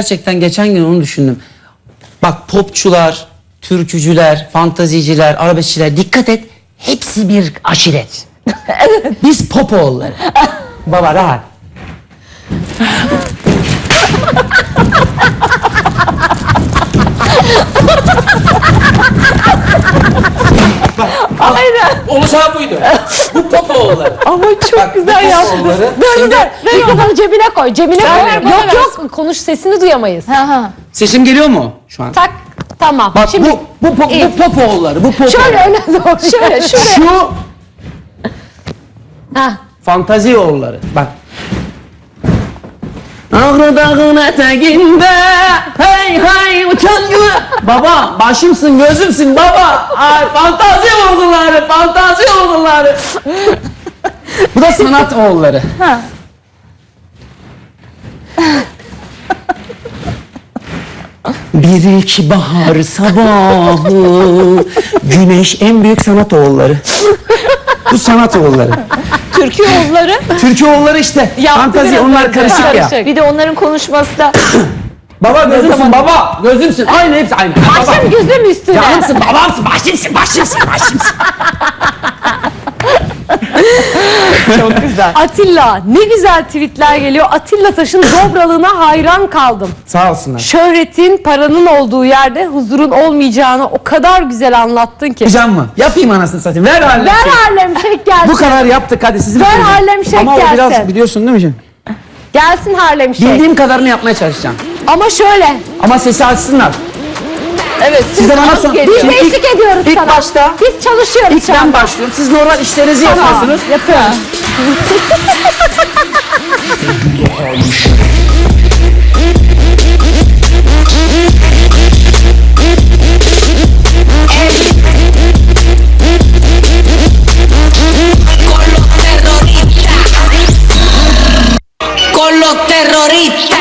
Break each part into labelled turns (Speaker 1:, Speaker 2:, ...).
Speaker 1: Gerçekten geçen gün onu düşündüm. Bak popçular, türkücüler, fantaziciler, arabeskçiler dikkat et. Hepsi bir aşiret. Biz popoğulları. Baba rahat. Oluşan buydu. Bu popoğulları.
Speaker 2: Ama çok
Speaker 1: Bak, bu
Speaker 2: güzel yaptın.
Speaker 1: Şimdi
Speaker 2: ver. Ver
Speaker 3: Mikrofonu cebine koy, cebine koy.
Speaker 2: ver, bana
Speaker 3: yok
Speaker 2: ver.
Speaker 3: yok, konuş sesini duyamayız.
Speaker 2: Ha ha.
Speaker 1: sesim geliyor mu şu an?
Speaker 3: Tak, tamam.
Speaker 1: Bak
Speaker 3: Şimdi
Speaker 1: bu bu po,
Speaker 3: İyi.
Speaker 1: bu popoğulları. Bu popo.
Speaker 3: şöyle öne doğru. Şöyle, şöyle.
Speaker 1: Şu
Speaker 3: ha.
Speaker 1: fantazi oğulları. Bak. Ağrı dağın eteğinde Baba başımsın gözümsün baba. Ay, fantazi oğulları fantazi oğulları. Bu da sanat oğulları.
Speaker 2: Ha.
Speaker 1: Bir iki bahar sabahı Güneş en büyük sanat oğulları Bu sanat oğulları
Speaker 2: Türkiye oğulları.
Speaker 1: Türkiye oğulları işte
Speaker 2: Yaptı
Speaker 1: Fantazi
Speaker 2: biraz
Speaker 1: onlar
Speaker 2: önce.
Speaker 1: karışık ya.
Speaker 2: Bir de onların konuşması da
Speaker 1: Baba gözümsün baba gözümsün aynı hepsi aynı.
Speaker 3: Başım gözüm üstüne.
Speaker 1: Canımsın babamsın başımsın başımsın başımsın
Speaker 2: çok güzel.
Speaker 3: Atilla, ne güzel tweetler geliyor. Atilla Taş'ın dobralığına hayran kaldım.
Speaker 1: Sağ olsunlar
Speaker 3: Şöhretin, paranın olduğu yerde huzurun olmayacağını o kadar güzel anlattın ki.
Speaker 1: Yapacağım mı? Yapayım anasını satayım ver Harlem
Speaker 3: Ver. Harlem Shake gelsin.
Speaker 1: Bu kadar yaptık hadi sizin
Speaker 3: Ver. Harlem Shake
Speaker 1: Ama o biraz biliyorsun değil mi canım?
Speaker 3: Gelsin Harlem Shake.
Speaker 1: Bildiğim kadarını yapmaya çalışacağım
Speaker 3: Ama şöyle,
Speaker 1: Ama sesi açsınlar
Speaker 2: Evet.
Speaker 1: Siz de bana son-
Speaker 3: biz
Speaker 1: Şimdi ilk-
Speaker 3: eşlik ediyoruz
Speaker 1: ilk
Speaker 3: sana.
Speaker 1: başta-
Speaker 3: Biz çalışıyoruz
Speaker 1: İlk
Speaker 3: şu
Speaker 1: ben
Speaker 3: anda.
Speaker 1: başlıyorum siz normal işlerinizi
Speaker 3: Tamam,
Speaker 1: yapıyorsunuz
Speaker 3: yapıyoruz.
Speaker 4: con los terroristas.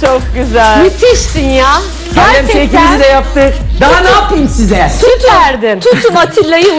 Speaker 2: Çok güzel.
Speaker 3: Müthiştin ya.
Speaker 1: Harlem
Speaker 3: Gerçekten
Speaker 1: de yaptık Daha ne yapayım size?
Speaker 3: süt verdin.
Speaker 2: Tutun Atilla'yı